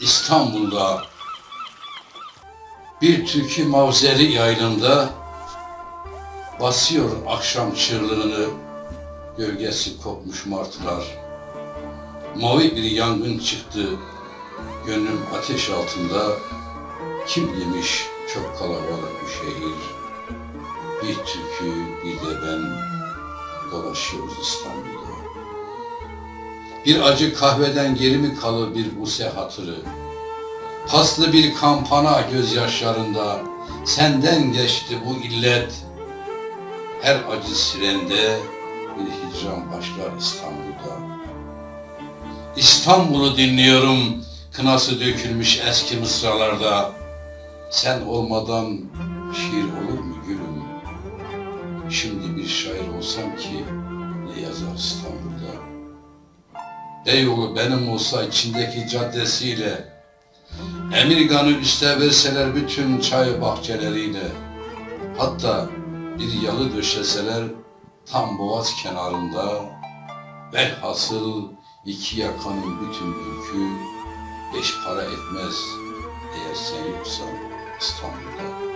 İstanbul'da bir türkü mavzeri yaylımda basıyor akşam çığlığını gölgesi kopmuş martılar. Mavi bir yangın çıktı gönlüm ateş altında kim demiş çok kalabalık bir şehir bir türkü bir de ben dolaşıyoruz İstanbul'da. Bir acı kahveden geri mi kalır bir buse hatırı? Paslı bir kampana gözyaşlarında senden geçti bu illet. Her acı sirende bir hicran başlar İstanbul'da. İstanbul'u dinliyorum kınası dökülmüş eski mısralarda. Sen olmadan şiir olur mu gülüm? Şimdi bir şair olsam ki ne yazar İstanbul'da? Beyoğlu benim olsa içindeki caddesiyle Emirgan'ı üste verseler bütün çay bahçeleriyle Hatta bir yalı döşeseler tam boğaz kenarında Velhasıl iki yakanın bütün yükü Beş para etmez eğer sen yoksan İstanbul'da